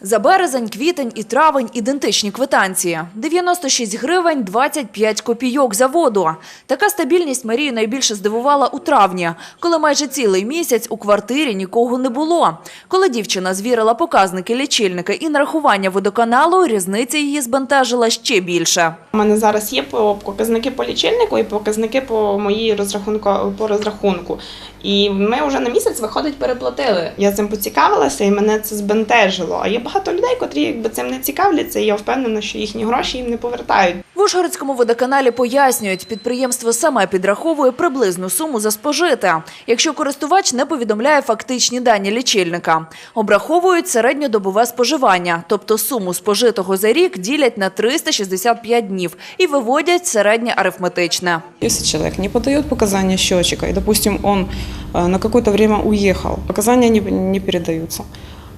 За березень, квітень і травень ідентичні квитанції. 96 гривень 25 копійок за воду. Така стабільність Марію найбільше здивувала у травні, коли майже цілий місяць у квартирі нікого не було. Коли дівчина звірила показники лічильника і нарахування водоканалу, різниця її збентежила ще більше. У мене зараз є показники по лічильнику і показники по моїй розрахунку по розрахунку. І ми вже на місяць виходить переплатили. Я цим поцікавилася, і мене це збентежило. А є людей, котрі якби цим не цікавляться, і я впевнена, що їхні гроші їм не повертають. В Ужгородському водоканалі пояснюють, підприємство саме підраховує приблизну суму за спожите, якщо користувач не повідомляє фактичні дані лічильника. Обраховують середньодобове споживання, тобто суму спожитого за рік ділять на 365 днів і виводять середнє арифметичне. Если человек не подает показания счетчика, и, допустим, он э, на какое-то время уехал, показания не, передаются.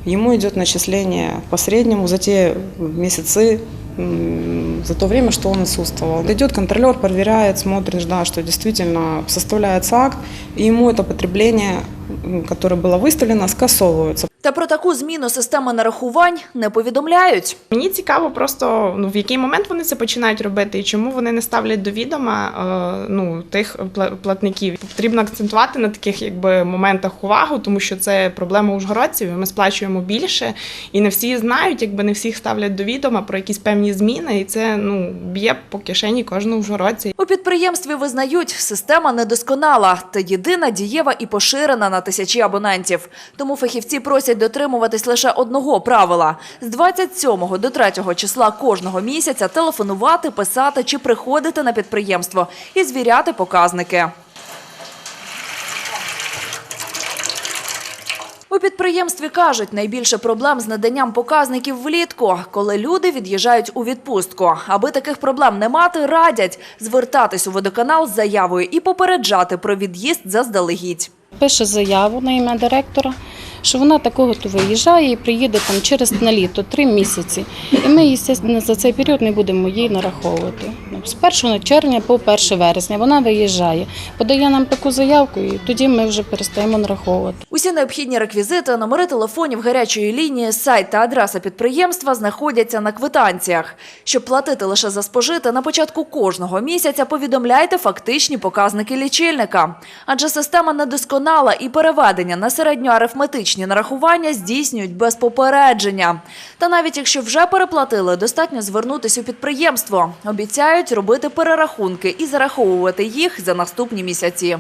Ему идет начисление по среднему за те месяцы, за то время, что он отсутствовал. Идет контролер, проверяет, смотрит, да, что действительно составляется акт, и ему это потребление, которое было выставлено, скасовывается. Та про таку зміну системи нарахувань не повідомляють. Мені цікаво просто ну в який момент вони це починають робити і чому вони не ставлять до відома е, ну тих пла- платників. Потрібно акцентувати на таких якби моментах увагу, тому що це проблема ужгородців. Ми сплачуємо більше, і не всі знають, якби не всіх ставлять до відома про якісь певні зміни, і це ну б'є по кишені кожного ужгородця. У підприємстві визнають, система недосконала та єдина дієва і поширена на тисячі абонентів. Тому фахівці просять дотримуватись лише одного правила: з 27 до 3 числа кожного місяця телефонувати, писати чи приходити на підприємство і звіряти показники. У підприємстві кажуть, найбільше проблем з наданням показників влітку, коли люди від'їжджають у відпустку. Аби таких проблем не мати, радять звертатись у водоканал з заявою і попереджати про від'їзд заздалегідь. пише заяву на ім'я директора, що вона такого то виїжджає і приїде там через на літо, три місяці. І ми, звісно, за цей період не будемо їй нараховувати. З 1 червня по 1 вересня вона виїжджає, подає нам таку заявку, і тоді ми вже перестаємо нараховувати. Усі необхідні реквізити, номери телефонів гарячої лінії, сайт та адреса підприємства знаходяться на квитанціях. Щоб платити лише за спожите, на початку кожного місяця повідомляйте фактичні показники лічильника. Адже система недосконала і переведення на середньоарифметичні нарахування здійснюють без попередження. Та навіть якщо вже переплатили, достатньо звернутися у підприємство. Обіцяють робити перерахунки і зараховувати їх за наступні місяці.